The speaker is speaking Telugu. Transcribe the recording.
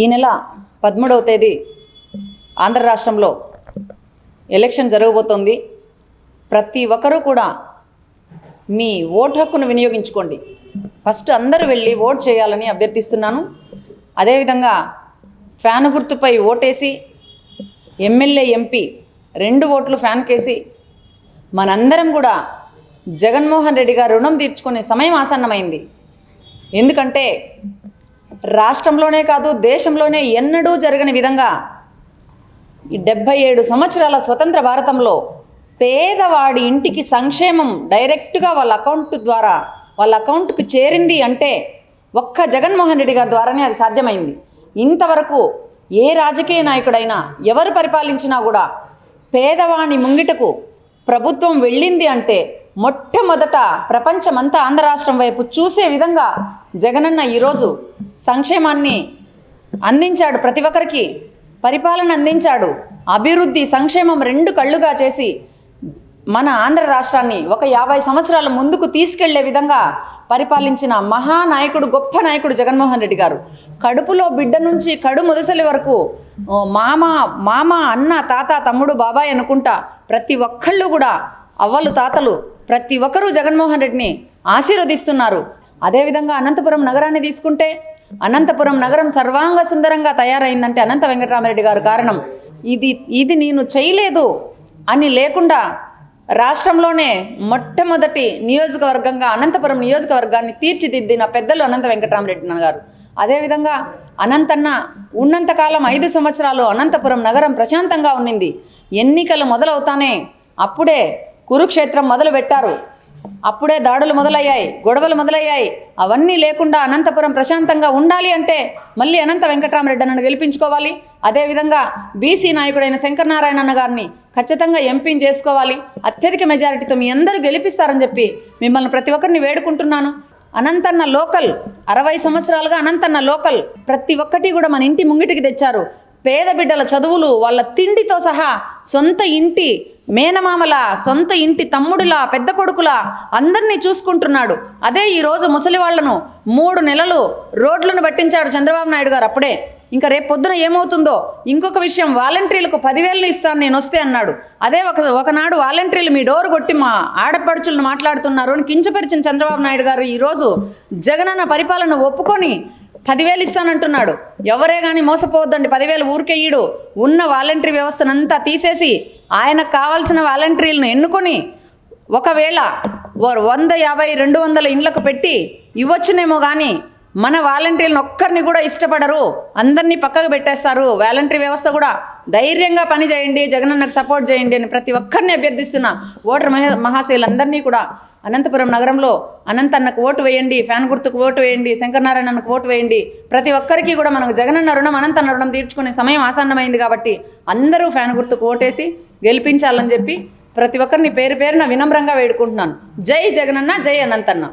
ఈ నెల పదమూడవ తేదీ ఆంధ్ర రాష్ట్రంలో ఎలక్షన్ జరగబోతోంది. ప్రతి ఒక్కరూ కూడా మీ ఓటు హక్కును వినియోగించుకోండి. ఫస్ట్ అందరూ వెళ్ళి ఓట్ చేయాలని అభ్యర్థిస్తున్నాను. అదేవిధంగా ఫ్యాన్ గుర్తుపై ఓటేసి ఎమ్మెల్యే ఎంపీ రెండు ఓట్లు ఫ్యాన్ కేసి మనందరం కూడా జగన్మోహన్ రెడ్డి గారు రుణం తీర్చుకునే సమయం ఆసన్నమైంది. ఎందుకంటే రాష్ట్రంలోనే కాదు దేశంలోనే ఎన్నడూ జరగని విధంగా ఈ డెబ్భై ఏడు సంవత్సరాల స్వతంత్ర భారతంలో పేదవాడి ఇంటికి సంక్షేమం డైరెక్ట్గా వాళ్ళ అకౌంట్ ద్వారా వాళ్ళ అకౌంట్కు చేరింది అంటే ఒక్క జగన్మోహన్ రెడ్డి గారి ద్వారానే అది సాధ్యమైంది. ఇంతవరకు ఏ రాజకీయ నాయకుడైనా ఎవరు పరిపాలించినా కూడా పేదవాణి ముంగిటకు ప్రభుత్వం వెళ్ళింది అంటే మొట్టమొదట ప్రపంచమంతా ఆంధ్ర రాష్ట్రం వైపు చూసే విధంగా జగనన్న ఈరోజు సంక్షేమాన్ని అందించాడు. ప్రతి ఒక్కరికి పరిపాలన అందించాడు. అభివృద్ధి సంక్షేమం రెండు కళ్ళుగా చేసి మన ఆంధ్ర రాష్ట్రాన్ని ఒక యాభై సంవత్సరాల ముందుకు తీసుకెళ్ళే విధంగా పరిపాలించిన మహానాయకుడు గొప్ప నాయకుడు జగన్మోహన్ రెడ్డి గారు. కడుపులో బిడ్డ నుంచి కడు ముదసలి వరకు మామ మామ అన్న తాత తమ్ముడు బాబాయ్ అనుకుంటా ప్రతి ఒక్కళ్ళు కూడా అవ్వలు తాతలు ప్రతి ఒక్కరూ జగన్మోహన్ రెడ్డిని ఆశీర్వదిస్తున్నారు. అదేవిధంగా అనంతపురం నగరాన్ని తీసుకుంటే అనంతపురం నగరం సర్వాంగ సుందరంగా తయారైందంటే అనంత వెంకటరామరెడ్డి గారు కారణం. ఇది ఇది నేను చేయలేదు అని లేకుండా రాష్ట్రంలోనే మొట్టమొదటి నియోజకవర్గంగా అనంతపురం నియోజకవర్గాన్ని తీర్చిదిద్దిన పెద్దలు అనంత వెంకటరామరెడ్డి అన్న గారు అదేవిధంగా అనంతన్న ఉన్నంతకాలం ఐదు సంవత్సరాలు అనంతపురం నగరం ప్రశాంతంగా ఉన్నింది ఎన్నికలు మొదలవుతానే అప్పుడే కురుక్షేత్రం మొదలు పెట్టారు అప్పుడే దాడులు మొదలయ్యాయి గొడవలు మొదలయ్యాయి. అవన్నీ లేకుండా అనంతపురం ప్రశాంతంగా ఉండాలి అంటే మళ్ళీ అనంత వెంకటరామరెడ్డి అన్నను గెలిపించుకోవాలి అదేవిధంగా బీసీ నాయకుడైన శంకరనారాయణ అన్న గారిని ఖచ్చితంగా ఎంపీని చేసుకోవాలి. అత్యధిక మెజారిటీతో మీ అందరూ గెలిపిస్తారని చెప్పి మిమ్మల్ని ప్రతి ఒక్కరిని వేడుకుంటున్నాను. అనంతన్న లోకల్ అరవై సంవత్సరాలుగా అనంతన్న లోకల్ ప్రతి ఒక్కటి కూడా మన ఇంటి ముంగిటికి తెచ్చారు. పేద బిడ్డల చదువులు వాళ్ళ తిండితో సహా సొంత ఇంటి మేనమామల సొంత ఇంటి తమ్ముడులా పెద్ద కొడుకులా అందరినీ చూసుకుంటున్నాడు. అదే ఈరోజు ముసలి వాళ్ళను మూడు నెలలు రోడ్లను పట్టించాడు చంద్రబాబు నాయుడు గారు అప్పుడే. ఇంకా రేపు పొద్దున ఏమవుతుందో ఇంకొక విషయం వాలంటీర్లకు పదివేలు ఇస్తాను నేను వస్తే అన్నాడు. అదే ఒక ఒకనాడు వాలంటీర్లు మీ డోర్ కొట్టి మా ఆడపడుచులను మాట్లాడుతున్నారు అని కించపరిచిన చంద్రబాబు నాయుడు గారు ఈరోజు జగనన్న పరిపాలన ఒప్పుకొని పదివేలు ఇస్తానంటున్నాడు. ఎవరే కానీ మోసపోవద్దండి. పదివేలు ఊరికే ఈడు. ఉన్న వాలంటరీ వ్యవస్థనంతా తీసేసి ఆయనకు కావాల్సిన వాలంటీర్లను ఎన్నుకొని ఒకవేళ వంద యాభై రెండు వందల ఇండ్లకు పెట్టి ఇవ్వచ్చునేమో కానీ మన వాలంటీర్లను ఒక్కరిని కూడా ఇష్టపడరు. అందరినీ పక్కకు పెట్టేస్తారు. వాలంటరీ వ్యవస్థ కూడా ధైర్యంగా పని చేయండి జగనన్నకు సపోర్ట్ చేయండి అని ప్రతి ఒక్కరిని అభ్యర్థిస్తున్న ఓటర్ మహా మహాశయులందరినీ కూడా అనంతపురం నగరంలో అనంత అన్నకు ఓటు వేయండి ఫ్యాన్ గుర్తుకు ఓటు వేయండి శంకరనారాయణకు ఓటు వేయండి. ప్రతి ఒక్కరికి కూడా మనకు జగనన్న రుణం అనంతన్న రుణం తీర్చుకునే సమయం ఆసన్నమైంది కాబట్టి అందరూ ఫ్యాన్ గుర్తుకు ఓటేసి గెలిపించాలని చెప్పి ప్రతి ఒక్కరిని పేరు పేరున వినమ్రంగా వేడుకుంటున్నాను. జై జగనన్న జై అనంతన్న.